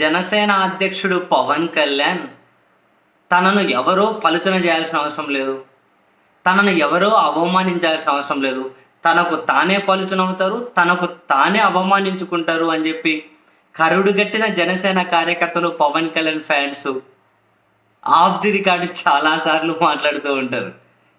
జనసేన అధ్యక్షుడు పవన్ కళ్యాణ్ తనను ఎవరో పలుచన చేయాల్సిన అవసరం లేదు. తనను ఎవరో అవమానించాల్సిన అవసరం లేదు. తనకు తానే పలుచనవుతారు తనకు తానే అవమానించుకుంటారు అని చెప్పి కరుడుగట్టిన జనసేన కార్యకర్తలు Pawan Kalyan fans of the record చాలాసార్లు మాట్లాడుతూ ఉంటారు.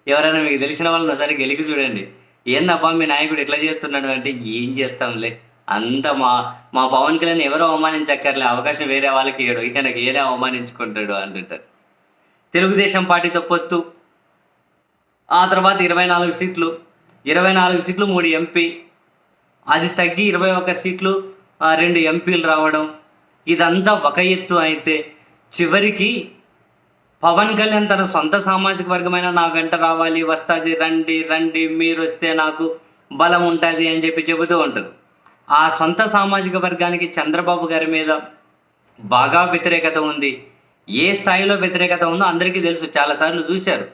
ఎవరైనా మీకు తెలిసిన వాళ్ళని ఒకసారి గెలికి చూడండి. ఏందబ్బా మీ నాయకుడు ఎట్లా చేస్తున్నాడు అంటే ఏం చేస్తాంలే. అంత మా మా పవన్ కళ్యాణ్ ఎవరు అవమానించక్కర్లే అవకాశం వేరే వాళ్ళకి ఇయ్యడు ఈయనకి ఏదే అవమానించుకుంటాడు అంటుంటారు. తెలుగుదేశం పార్టీతో పొత్తు ఆ తర్వాత ఇరవై నాలుగు సీట్లు ఇరవై నాలుగు సీట్లు మూడు ఎంపీ. అది తగ్గి ఇరవై ఒక్క సీట్లు ఆ, రెండు ఎంపీలు రావడం. ఇదంతా ఒక ఎత్తు అయితే చివరికి పవన్ కళ్యాణ్ తన సొంత సామాజిక వర్గమైన నా వెంట రావాలి వస్తుంది రండి రండి మీరు వస్తే నాకు బలం ఉంటుంది అని చెప్పి చెబుతూ ఉంటారు ఆ సొంత సామాజిక వర్గానికి చంద్రబాబు గారి మీద బాగా వ్యతిరేకత ఉంది. ఏ స్థాయిలో వ్యతిరేకత ఉందో అందరికీ తెలుసు. చాలాసార్లు చూశారు.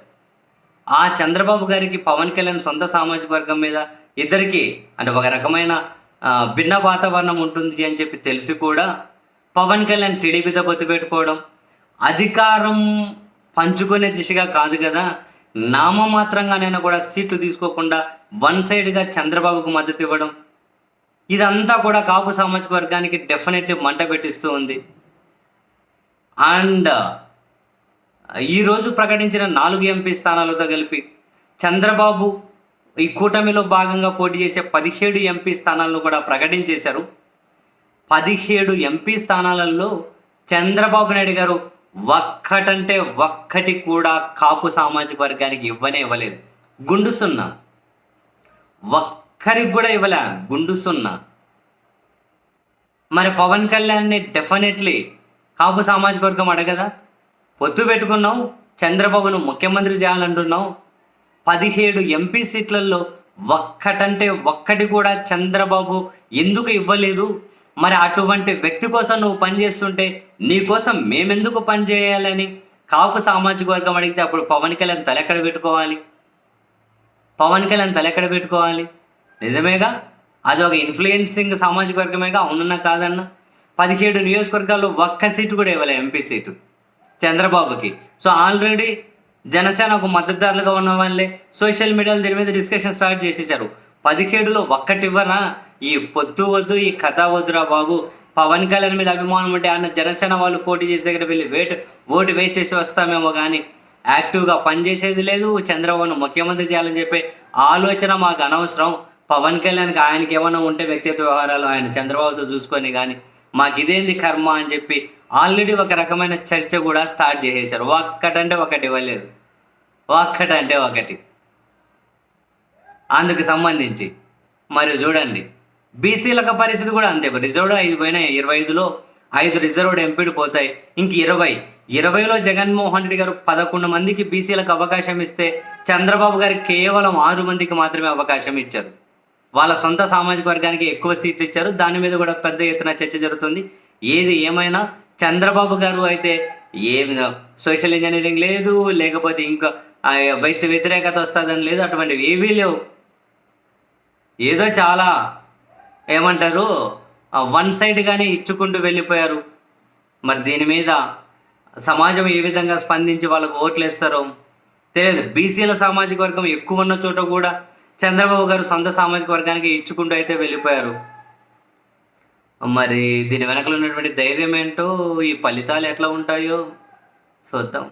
ఆ చంద్రబాబు గారికి పవన్ కళ్యాణ్ సొంత సామాజిక వర్గం మీద ఇద్దరికి అంటే ఒక రకమైన భిన్న వాతావరణం ఉంటుంది అని చెప్పి తెలిసి కూడా పవన్ కళ్యాణ్ టీడీపీతో పొత్తు పెట్టుకోవడం అధికారం పంచుకునే దిశగా కాదు కదా. నామమాత్రంగానైనా కూడా సీట్లు తీసుకోకుండా వన్ సైడ్గా చంద్రబాబుకు మద్దతు ఇవ్వడం ఇదంతా కూడా కాపు సామాజిక వర్గానికి డెఫినెట్లీ మంట పెట్టిస్తూ ఉంది. అండ్ ఈరోజు ప్రకటించిన నాలుగు ఎంపీ స్థానాలతో కలిపి చంద్రబాబు ఈ కూటమిలో భాగంగా పోటీ చేసే పదిహేడు ఎంపీ స్థానాలను కూడా ప్రకటించేశారు. పదిహేడు ఎంపీ స్థానాలలో చంద్రబాబు నాయుడు గారు ఒక్కటంటే ఒక్కటి కూడా కాపు సామాజిక వర్గానికి ఇవ్వనే ఇవ్వలేదు. గుండు సున్నా. ఒక్కరికి కూడా ఇవ్వలే గుండు సున్నా. మరి పవన్ కళ్యాణ్ని డెఫినెట్లీ కాపు సామాజిక వర్గం అడగదా? పొత్తు పెట్టుకున్నావు చంద్రబాబును ముఖ్యమంత్రి చేయాలంటున్నావు. పదిహేడు ఎంపీ సీట్లలో ఒక్కటంటే ఒక్కటి కూడా చంద్రబాబు ఎందుకు ఇవ్వలేదు? మరి అటువంటి వ్యక్తి కోసం నువ్వు పనిచేస్తుంటే నీ కోసం మేమెందుకు పనిచేయాలని కాపు సామాజిక వర్గం అడిగితే అప్పుడు పవన్ కళ్యాణ్ తలెక్కడ పెట్టుకోవాలి? పవన్ కళ్యాణ్ తలెక్కడ పెట్టుకోవాలి? నిజమేగా? అది ఒక ఇన్ఫ్లుయెన్సింగ్ సామాజిక వర్గమేగా? అవునన్నా కాదన్నా? పదిహేడు నియోజకవర్గాల్లో ఒక్క సీటు కూడా ఇవ్వలే ఎంపీ సీటు. చంద్రబాబుకి. సో ఆల్రెడీ జనసేన ఒక మద్దతుదారులుగా ఉన్న వాళ్ళే. సోషల్ మీడియాలో దీని మీద డిస్కషన్ స్టార్ట్ చేసేసారు పదిహేడులో ఒక్కటివ్వరా ఈ పొత్తు వద్దు ఈ కథ వద్దురా బాబు. పవన్ కళ్యాణ్ మీద అభిమానం ఉంటే ఆయన జనసేన వాళ్ళు పోటీ చేసే దగ్గర వెళ్ళి వేటు ఓటు వేసేసి వస్తామేమో కానీ యాక్టివ్గా పనిచేసేది లేదు. చంద్రబాబును ముఖ్యమంత్రి చేయాలని చెప్పే ఆలోచన మాకు అనవసరం. పవన్ కళ్యాణ్కి ఆయనకి ఏమైనా ఉంటే వ్యక్తిగత వ్యవహారాలు ఆయన చంద్రబాబుతో చూసుకొని కానీ మాకు ఇదేంది కర్మ అని చెప్పి ఆల్రెడీ ఒక రకమైన చర్చ కూడా స్టార్ట్ చేసేసారు ఒక్కటంటే ఒకటి ఇవ్వలేదు. ఒక్కటంటే ఒకటి. అందుకు సంబంధించి మరి చూడండి. బీసీలకు పరిస్థితి కూడా అంతే. రిజర్వ్డ్ ఐదు పోయినాయి. ఇరవై ఐదులో ఐదు రిజర్వ్డ్ ఎంపీలు పోతాయి. ఇంక ఇరవై. ఇరవైలో జగన్మోహన్ రెడ్డి గారు పదకొండు మందికి బీసీలకు అవకాశం ఇస్తే చంద్రబాబు గారు కేవలం ఆరు మందికి మాత్రమే అవకాశం ఇచ్చారు. వాళ్ళ సొంత సామాజిక వర్గానికి ఎక్కువ సీట్లు ఇచ్చారు. దాని మీద కూడా పెద్ద ఎత్తున చర్చ జరుగుతుంది. ఏది ఏమైనా చంద్రబాబు గారు అయితే ఏమి సోషల్ ఇంజనీరింగ్ లేదు లేకపోతే ఇంకా ఆ, వ్యక్తి వ్యతిరేకత వస్తుందని లేదు అటువంటివి ఏవీ లేవు. ఏదో చాలా ఏమంటారు వన్ సైడ్గానే ఇచ్చుకుంటూ వెళ్ళిపోయారు. మరి దీని మీద సమాజం ఏ విధంగా స్పందించి వాళ్ళకు ఓట్లు వేస్తారో తెలియదు. బీసీల సామాజిక వర్గం ఎక్కువ ఉన్న చోట కూడా చంద్రబాబు గారు సొంత సామాజిక వర్గానికి ఇచ్చుకుంటూ అయితే వెళ్ళిపోయారు. మరి దీని వెనకలు ఉన్నటువంటి ధైర్యం ఏంటో ఈ ఫలితాలు ఎట్లా ఉంటాయో చూద్దాం.